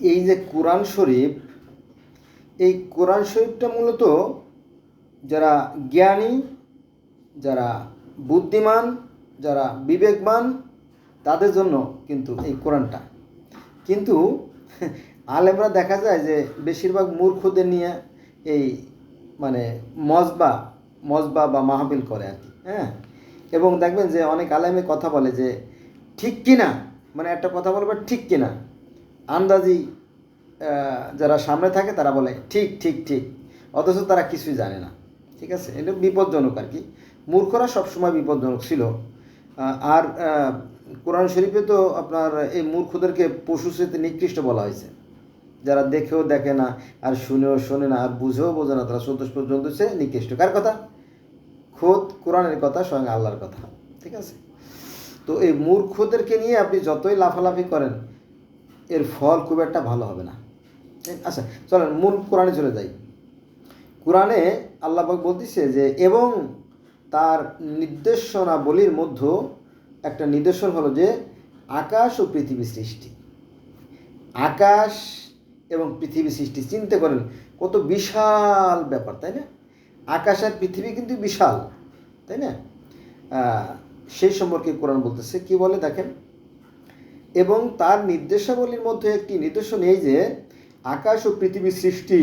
এই যে কোরআন শরীফ, এই কোরআন শরীফটা মূলত যারা জ্ঞানী, যারা বুদ্ধিমান, যারা বিবেকবান, তাদের জন্য কিন্তু এই কোরআনটা। কিন্তু আলেমরা দেখা যায় যে বেশিরভাগ মূর্খদের নিয়ে এই মানে মজবা মজবা বা মাহবিল করে আর কি হ্যাঁ? এবং দেখবেন যে অনেক আলেমে কথা বলে যে, ঠিক কিনা? মানে একটা কথা বলবে ঠিক কিনা? আন্দাজি যারা সামনে থাকে তারা বলে, ঠিক ঠিক ঠিক। অথচ তারা কিছুই জানে না। ঠিক আছে? এটা বিপজ্জনক আর কি। মূর্খরা সবসময় বিপজ্জনক ছিল। আর কোরআন শরীফে তো আপনার এই মূর্খদেরকে পশু সাথে নিকৃষ্ট বলা হয়েছে। যারা দেখেও দেখে না, আর শুনেও শোনে না, আর বুঝেও বোঝে না, তারা সন্তোষ পর্যন্ত সে নিকৃষ্ট। কার কথা? খোদ কোরআনের কথা, স্বয়ং আল্লাহর কথা। ঠিক আছে? তো এই মূর্খদেরকে নিয়ে আপনি যতই লাফালাফি করেন, এর ফল খুব একটা ভালো হবে না। আচ্ছা চলেন, মূল কোরআনে চলে যাই। কোরআনে আল্লাহবাক বলতেছে যে, এবং তার নির্দেশনাবলীর মধ্যে একটা নিদর্শন হলো যে, আকাশ ও পৃথিবী সৃষ্টি। আকাশ এবং পৃথিবী সৃষ্টি, চিন্তা করেন, কত বিশাল ব্যাপার, তাই না? আকাশ আর পৃথিবী কিন্তু বিশাল, তাই না? সেই সম্পর্কে কোরআন বলতেছে, কি বলে দেখেন? এবং তার নির্দেশাবলীর মধ্যে একটি নিদর্শন এই যে, আকাশ ও পৃথিবী সৃষ্টি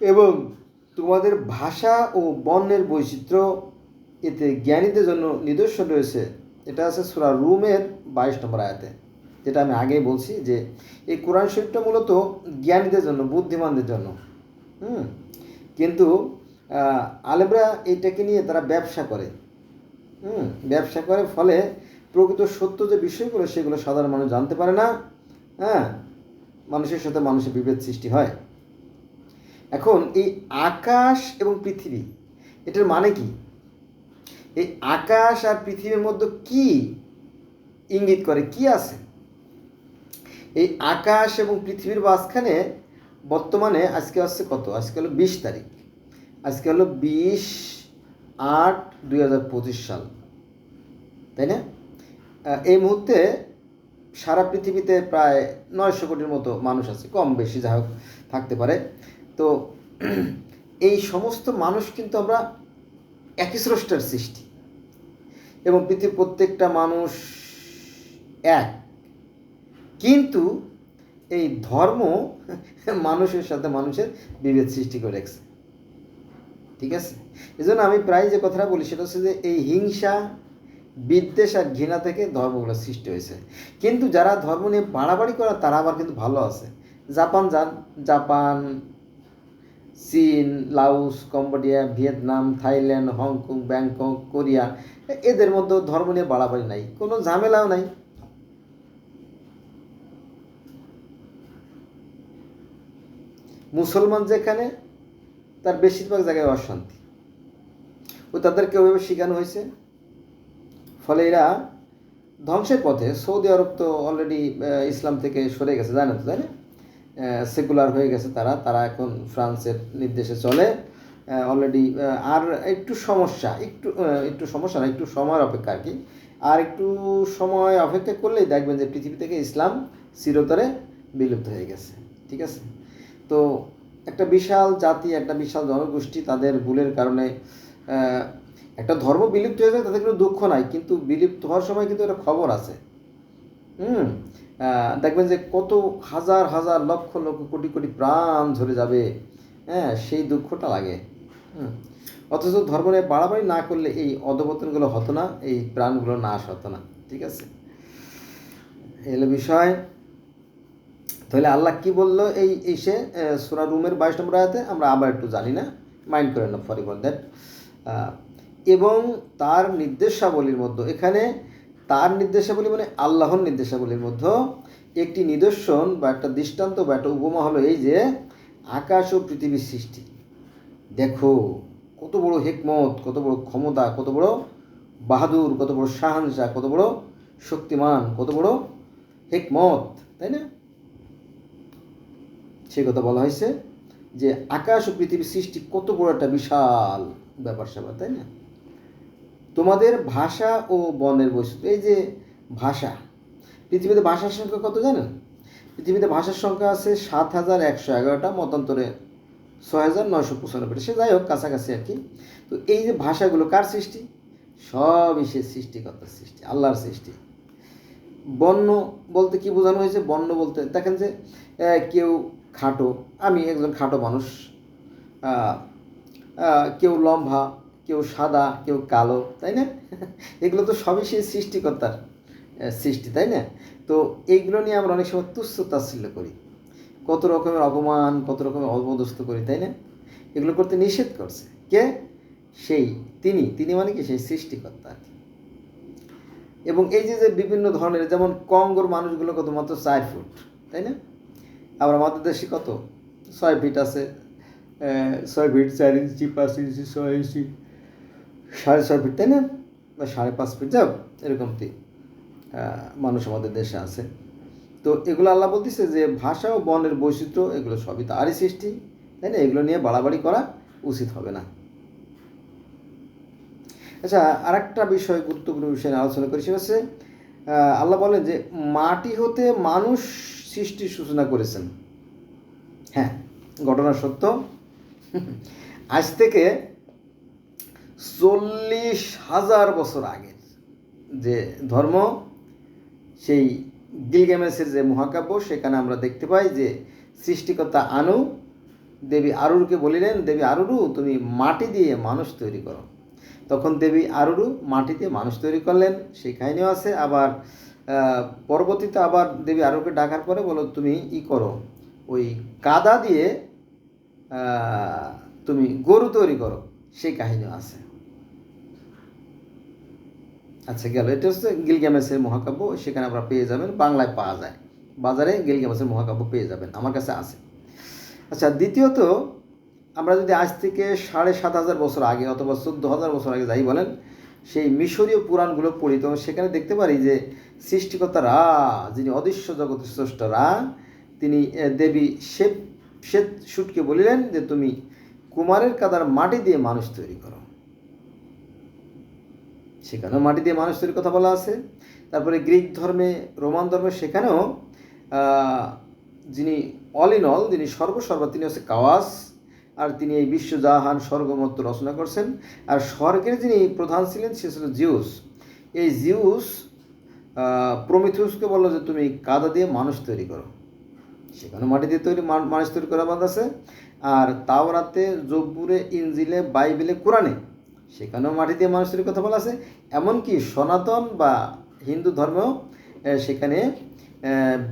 এবং তোমাদের ভাষা ও বর্ণের বৈচিত্র্য, এতে জ্ঞানীদের জন্য নিদর্শন রয়েছে। এটা আছে সুরা রুমের বাইশ নম্বর আয়াতে। যেটা আমি আগেই বলছি যে, এই কোরআন শরীফটা মূলত জ্ঞানীদের জন্য, বুদ্ধিমানদের জন্য। হুম? কিন্তু আলেমরা এইটাকে নিয়ে তারা ব্যবসা করে। হুম, ব্যবসা করে ফলে প্রকৃত সত্য যে বিষয়গুলো, সেগুলো সাধারণ মানুষ জানতে পারে না। হ্যাঁ মানুষের সাথে মানুষের বিভেদ সৃষ্টি হয়। এখন এই আকাশ এবং পৃথিবী, এটার মানে কি? এই আকাশ আর পৃথিবীর মধ্যে কি ইঙ্গিত করে, কি আছে? এই আকাশ এবং পৃথিবীর মাঝখানে বর্তমানে আজকে আসছে কত? আজকে হলো বিশ তারিখ। আজকে হলো বিশ আট দুই সাল। তাই না? এই মুহূর্তে সারা পৃথিবীতে প্রায় নয়শো কোটির মতো মানুষ আছে, কম বেশি যা হোক থাকতে পারে। তো এই সমস্ত মানুষ কিন্তু আমরা একই স্রষ্টার সৃষ্টি। এবং পৃথিবীর প্রত্যেকটা মানুষ এক। কিন্তু এই ধর্ম মানুষের সাথে মানুষের বিভেদ সৃষ্টি করে রেখেছে। ঠিক আছে? এই জন্য আমি প্রায় যে কথাটা বলি সেটা হচ্ছে যে এই হিংসা, বিদ্বেষ আর ঘৃণা থেকে ধর্মগুলো সৃষ্টি হয়েছে। কিন্তু যারা ধর্ম নিয়ে বাড়াবাড়ি করে, তারা আবার কিন্তু ভালো আছে। জাপান যান, জাপান, চীন Laos Cambodia, Vietnam, Thailand, Hong Kong, Bangkok, Korea, এদের মধ্যে ধর্ম নিয়ে বাড়াবাড়ি নাই। কোনো ঝামেলাও নাই। মুসলমান যেখানে তার বেশিরভাগ জায়গায় অশান্তি। ও তাদেরকে ওইভাবে শেখানো হয়েছে। ফলে এরা ধ্বংসের পথে সৌদি আরব তো অলরেডি ইসলাম থেকে সরে গেছে জানেন তো, তাই না? সেকুলার হয়ে গেছে তারা তারা এখন ফ্রান্সের নির্দেশে চলে। অলরেডি আর একটু সমস্যা, একটু একটু সমস্যা না, একটু সময়ের অপেক্ষা আর কি। আর একটু সময় অপেক্ষা করলেই দেখবেন যে পৃথিবী থেকে ইসলাম চিরতরে বিলুপ্ত হয়ে গেছে, ঠিক আছে? তো একটা বিশাল জাতি, একটা বিশাল জনগোষ্ঠী তাদের ভুলের কারণে একটা ধর্ম বিলুপ্ত হয়ে যায় তাদের কোনো দুঃখ নাই, কিন্তু বিলুপ্ত হওয়ার সময় কিন্তু একটা খবর আছে। হুম? দেখবেন যে কত হাজার হাজার লক্ষ লক্ষ, কোটি কোটি প্রাণ ঝরে যাবে। হ্যাঁ সেই দুঃখটা লাগে। হুম? অথচ ধর্ম নিয়ে বাড়াবাড়ি না করলে এই অধপতনগুলো হতো না, এই প্রাণগুলো নাশ হতো না। ঠিক আছে? এই হলো বিষয়। তাহলে আল্লাহ কি বলল? এই এসে সুরা রুমের বাইশ নম্বর আয়াতে আমরা আবার একটু জানি না। মাইন্ড করে না ফরি ফর দ্যাট। এবং তার নির্দেশাবলীর মধ্যে, এখানে তার নির্দেশাবলী মানে আল্লাহর নির্দেশাবলীর মধ্যে একটি নিদর্শন বা একটা দৃষ্টান্ত বা একটা উপমা হলো এই যে, আকাশ ও পৃথিবীর সৃষ্টি। দেখো, কত বড় হেকমত, কত বড় ক্ষমতা, কত বড় বাহাদুর, কত বড় শাহানশাহ, কত বড় শক্তিমান, কত বড় হেকমত, তাই না? সে কথা বলা হয়েছে যে আকাশ ও পৃথিবীর সৃষ্টি কত বড় একটা বিশাল ব্যাপার স্যাপার তাই না? তোমাদের ভাষা ও বর্ণের বৈচিত্র্য এই যে ভাষা, পৃথিবীতে ভাষার সংখ্যা কত জানেন পৃথিবীতে ভাষার সংখ্যা আছে সাত হাজার একশো এগারোটা, মতান্তরে ছয় হাজার নয়শো পঁচানব্বইটা। সে যাই হোক, কাছাকাছি আর কি। তো এই যে ভাষাগুলো, কার সৃষ্টি? সবই সে সৃষ্টিকর্তার সৃষ্টি, আল্লাহর সৃষ্টি। বন্য বলতে কি বোঝানো হয়েছে? বন্য বলতে, দেখেন যে কেউ খাটো, আমি একজন খাটো মানুষ। কেউ লম্বা, কেউ সাদা, কেউ কালো, তাই না? এগুলো তো সবই সেই সৃষ্টিকর্তার সৃষ্টি, তাই না? তো এইগুলো নিয়ে আমরা অনেক সময় তুচ্ছ তাচ্ছিল্য করি। কত রকমের অপমান, কত রকমের অপদস্থ করি, তাই না? এগুলো করতে নিষেধ করছে। কে? সেই, তিনি। তিনি মানে কি? সেই সৃষ্টিকর্তা। আর কি এবং এই যে যে বিভিন্ন ধরনের, যেমন কঙ্গোর মানুষগুলো কত মাত্র চার ফুট, তাই না? আবার আমাদের দেশে কত? ছয় ফিট আছে ছয় ফিট চার ইঞ্চি পাঁচ ইঞ্চি ছয় ইঞ্চি সাড়ে ছয় ফিট তাই না? বা সাড়ে পাঁচ ফিট যাও এরকম তি আহ, মানুষ আমাদের দেশে আছে। তো এগুলো আল্লাহ বলতেছে যে ভাষা ও বনের বৈচিত্র্য এগুলো সবই তারই সৃষ্টি তাই না? এগুলো নিয়ে বাড়াবাড়ি করা উচিত হবে না। আচ্ছা আরেকটা বিষয় গুরুত্বপূর্ণ বিষয় আলোচনা করি সেটা হচ্ছে আল্লাহ বলেন যে, মাটি হতে মানুষ সৃষ্টির সূচনা করেছেন। হ্যাঁ ঘটনা সত্য। আজ থেকে চল্লিশ হাজার বছর আগের যে ধর্ম, সেই গিলগেমেসের যে মহাকাব্য, সেখানে আমরা দেখতে পাই যে, সৃষ্টিকর্তা আনু, দেবী আরুরকে বলিলেন, দেবী আরুরু, তুমি মাটি দিয়ে মানুষ তৈরি করো। তখন দেবী আরুরু মাটিতে মানুষ তৈরি করলেন। সেই কাহিনীও আছে। আবার পরবর্তীতে আবার দেবী আরুকে ডাকার পরে বলো তুমি ই করো, ওই কাদা দিয়ে তুমি গরু তৈরি করো। সেই কাহিনীও আছে। আচ্ছা গেল। এটা হচ্ছে গিলগ্যামেসের মহাকাব্য। সেখানে আপনারা পেয়ে যাবেন, বাংলায় পাওয়া যায়। বাজারে গিলগ্যামেসের মহাকাব্য পেয়ে যাবেন। আমার কাছে আছে। আচ্ছা দ্বিতীয়ত আমরা যদি আজ থেকে সাড়ে সাত হাজার বছর আগে অথবা চোদ্দ হাজার বছর আগে যাই বলেন, সেই মিশরীয় পুরাণগুলো পড়ি, তো সেখানে দেখতে পারি যে সৃষ্টিকর্তা রা, যিনি অদৃশ্য জগতের স্রষ্টা রা, তিনি দেবী শ্বেত শ্বেত সুটকে বলিলেন যে তুমি কুমারের কাদার মাটি দিয়ে মানুষ তৈরি করো। সেখানেও মাটি দিয়ে মানুষ তৈরির কথা বলা আছে। তারপরে গ্রিক ধর্মে, রোমান ধর্মে সেখানেও যিনি অল ইন অল, যিনি সর্বসর্বা, তিনি হচ্ছে কাওয়াস। আর তিনি এই বিশ্বজাহান স্বর্গমত্ত রচনা করছেন। আর স্বর্গের যিনি প্রধান ছিলেন সে ছিল জিউস। এই জিউস প্রমিথিউসকে বলল যে তুমি কাদা দিয়ে মানুষ তৈরি করো। সেখানে মাটি দিয়ে তৈরি মানুষ তৈরি করা বাদ আছে আর তাওরাতে জব্বুরে ইঞ্জিলে বাইবেলে কোরআনে সেখানেও মাটি দিয়ে মানুষ তৈরির কথা বলা আছে। এমনকি সনাতন বা হিন্দু ধর্মেও আহ, সেখানে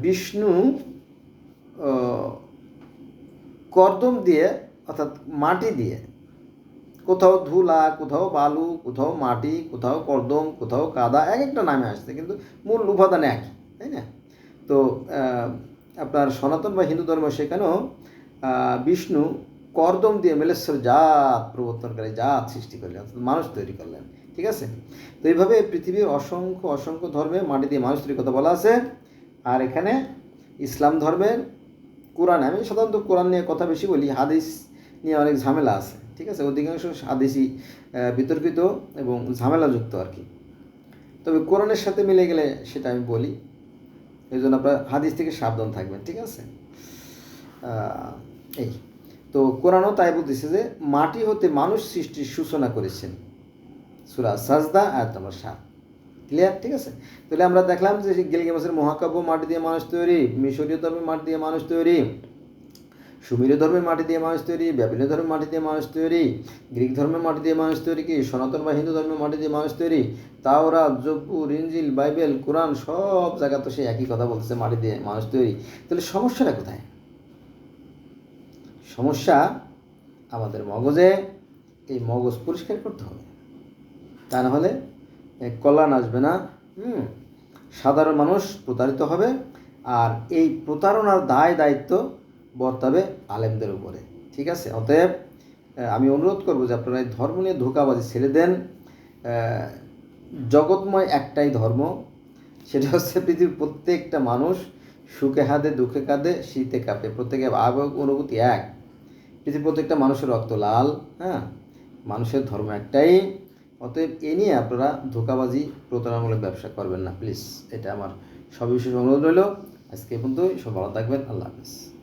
বিষ্ণু কর্দম দিয়ে অর্থাৎ মাটি দিয়ে। কোথাও ধুলা, কোথাও বালু, কোথাও মাটি, কোথাও কর্দম, কোথাও কাদা, এক একটা নামে আসছে, কিন্তু মূল উপাদান একই, তাই না? তো আপনার সনাতন বা হিন্দু ধর্ম সেখানেও বিষ্ণু কর্দম দিয়ে মেলেশ্বর জাত প্রবর্তনকারী জাত সৃষ্টি করলেন, অর্থাৎ মানুষ তৈরি করলেন, ঠিক আছে? তো এইভাবে পৃথিবীর অসংখ্য অসংখ্য ধর্মে মাটি দিয়ে মানুষ তৈরি, কথা বলা আছে। আর এখানে ইসলাম ধর্মের কোরআন, আমি সাধারণত কোরআন নিয়ে কথা বেশি বলি, হাদিস নিয়ে অনেক ঝামেলা আছে, ঠিক আছে? অধিকাংশ হাদিসই বিতর্কিত এবং ঝামেলাযুক্ত আর কি। তবে কোরআনের সাথে মিলে গেলে সেটা আমি বলি, এই জন্য আপনার হাদিস থেকে সাবধান থাকবেন, ঠিক আছে? এই। তো কোরআনও তাই বলতেছে যে, মাটি হতে মানুষ সৃষ্টির সূচনা করেছেন। সুরা সাজদা আর তোমার সাত। ক্লিয়ার ঠিক আছে? তাহলে আমরা দেখলাম যে গিলগেমাসের মহাকাব্য মাটি দিয়ে মানুষ তৈরি, মিশরীয় ধর্মে মাটি দিয়ে মানুষ তৈরি। সুমেরীয় ধর্মের মাটি দিয়ে মানুষ তৈরি ব্যাবিলীয় ধর্মের মাটি দিয়ে মানুষ তৈরি, গ্রিক ধর্মের মাটি দিয়ে মানুষ তৈরি কি, সনাতন বা হিন্দু ধর্মের মাটি দিয়ে মানুষ তৈরি? তাওরা জব্বুর ইঞ্জিল বাইবেল, কোরআন সব জায়গা তো সেই একই কথা বলতেছে, মাটি দিয়ে মানুষ তৈরি। তাহলে সমস্যাটা কোথায়? সমস্যা আমাদের মগজে, এই মগজ পরিষ্কার করতে হবে। তা না হলে কল্যাণ আসবে না, হুম? সাধারণ মানুষ প্রতারিত হবে, আর এই প্রতারণার দায় দায়িত্ব বর্তাবে আলেমদের উপরে। ঠিক আছে? অতএব আমি অনুরোধ করব যে আপনারা এই ধর্ম নিয়ে ধোকাবাজি ছেড়ে দেন। জগৎময় একটাই ধর্ম, সেটা হচ্ছে পৃথিবীর প্রত্যেকটা মানুষ সুখে হাতে দুঃখে কাঁদে, শীতে কাঁপে। প্রত্যেকে আবেগ অনুভূতি এক। পৃথিবীর প্রত্যেকটা মানুষের রক্ত লাল হ্যাঁ? মানুষের ধর্ম একটাই। অতএব, এ নিয়ে আপনারা ধোকাবাজি, প্রতারণামূলক ব্যবসা করবেন না। প্লিজ, এটা আমার সবিশেষ অনুরোধ রইল। আজকে এ পর্যন্তই। সব ভালো থাকবেন। আল্লাহ হাফিজ।